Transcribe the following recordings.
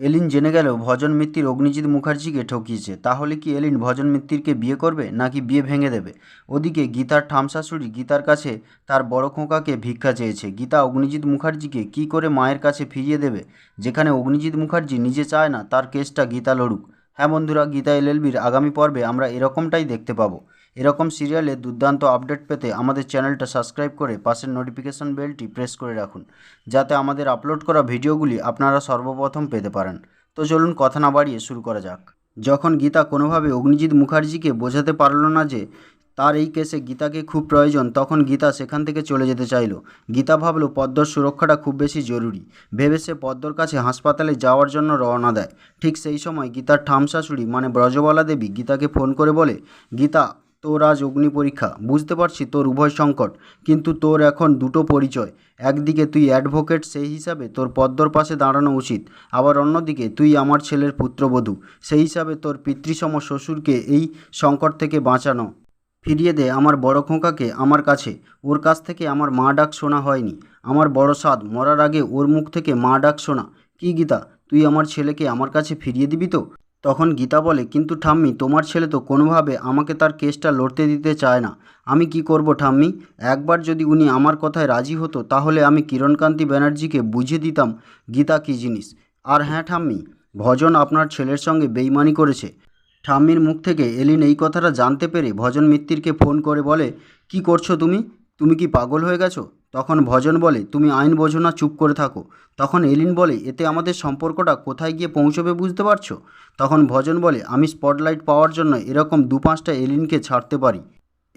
এলিন জেনে গেল ভজন মিত্তির অগ্নিজিৎ মুখার্জিকে ঠকিয়েছে। তাহলে কি এলিন ভজন মিত্তিরকে বিয়ে করবে নাকি বিয়ে ভেঙে দেবে? ওদিকে গীতার ঠামশাশুড়ি গীতার কাছে তার বড় খোঁকাকে ভিক্ষা চেয়েছে। গীতা অগ্নিজিৎ মুখার্জিকে কি করে মায়ের কাছে ফিরিয়ে দেবে? যেখানে অগ্নিজিৎ মুখার্জি নিজে চায় না, তার কেসটা গীতা লড়ুক। হ্যাঁ বন্ধুরা, গীতা এলএলবির আগামী পর্বে আমরা এরকমটাই দেখতে পাবো। এরকম সিরিয়ালে দুর্দান্ত আপডেট পেতে আমাদের চ্যানেলটা সাবস্ক্রাইব করে পাশের নোটিফিকেশন বেলটি প্রেস করে রাখুন, যাতে আমাদের আপলোড করা ভিডিওগুলি আপনারা সর্বপ্রথম পেতে পারেন। তো চলুন কথা না বাড়িয়ে শুরু করা যাক। যখন গীতা কোনোভাবে অগ্নিজিৎ মুখার্জিকে বোঝাতে পারল না যে তার এই কেসে গীতাকে খুব প্রয়োজন, তখন গীতা সেখান থেকে চলে যেতে চাইল। গীতা ভাবল, পদ্মর সুরক্ষাটা খুব বেশি জরুরি। ভেবে সে পদ্মর কাছে হাসপাতালে যাওয়ার জন্য রওনা দেয়। ঠিক সেই সময় গীতার ঠামশাশুড়ি মানে ব্রজবালা দেবী গীতাকে ফোন করে বলে, গীতা তোর আজ অগ্নি পরীক্ষা। বুঝতে পারছি তোর উভয় সংকট, কিন্তু তোর এখন দুটো পরিচয়। একদিকে তুই অ্যাডভোকেট সেই হিসাবে তোর পদ্মর পাশে দাঁড়ানো উচিত। আবার অন্যদিকে তুই আমার ছেলের পুত্রবধূ, সেই হিসাবে তোর পিতৃসম শ্বশুরকে এই সংকট থেকে বাঁচানো। ফিরিয়ে দে আমার বড় খোঁকাকে আমার কাছে। ওর কাছ থেকে আমার মা ডাক শোনা হয়নি। আমার বড় সাদ মরার আগে ওর মুখ থেকে মা ডাক শোনা। কি গীতা, তুই আমার ছেলেকে আমার কাছে ফিরিয়ে দিবি তো? তখন গীতা বলে, কিন্তু ঠাম্মি, তোমার ছেলে তো কোনোভাবে আমাকে তার কেসটা লড়তে দিতে চায় না। আমি কি করব ঠাম্মি? একবার যদি উনি আমার কথায় রাজি হতো, তাহলে আমি কিরণকান্তি ব্যানার্জিকে বুঝিয়ে দিতাম গীতা কী জিনিস। আর হ্যাঁ ঠাম্মি, ভজন আপনার ছেলের সঙ্গে বেইমানি করেছে। ঠাম্মির মুখ থেকে এলিন এই কথাটা জানতে পেরে ভজন মিত্তিরকে ফোন করে বলে, কি করছ তুমি? তুমি কি পাগল হয়ে গেছো? তখন ভজন বলে, তুমি আইন বোঝো না, চুপ করে থাকো। তখন এলিন বলে, এতে আমাদের সম্পর্কটা কোথায় গিয়ে পৌঁছবে বুঝতে পারছ? তখন ভজন বলে, আমি স্পটলাইট পাওয়ার জন্য এরকম দু পাঁচটা এলিনকে ছাড়তে পারি।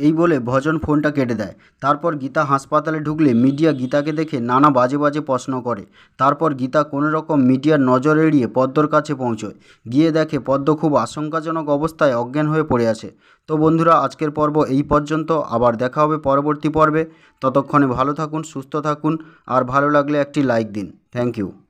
এই বলে ভজন ফোনটা কেটে দেয়। তারপর গীতা হাসপাতালে ঢুকলে মিডিয়া গীতাকে দেখে নানা বাজে বাজে প্রশ্ন করে। তারপর গীতা কোনো রকম মিডিয়ার নজর এড়িয়ে পদ্মর কাছে পৌঁছয়। গিয়ে দেখে পদ্ম খুব আশঙ্কাজনক অবস্থায় অজ্ঞান হয়ে পড়ে আছে। তো বন্ধুরা, আজকের পর্ব এই পর্যন্ত। আবার দেখা হবে পরবর্তী পর্বে। ততক্ষণে ভালো থাকুন, সুস্থ থাকুন। আর ভালো লাগলে একটি লাইক দিন। Thank you.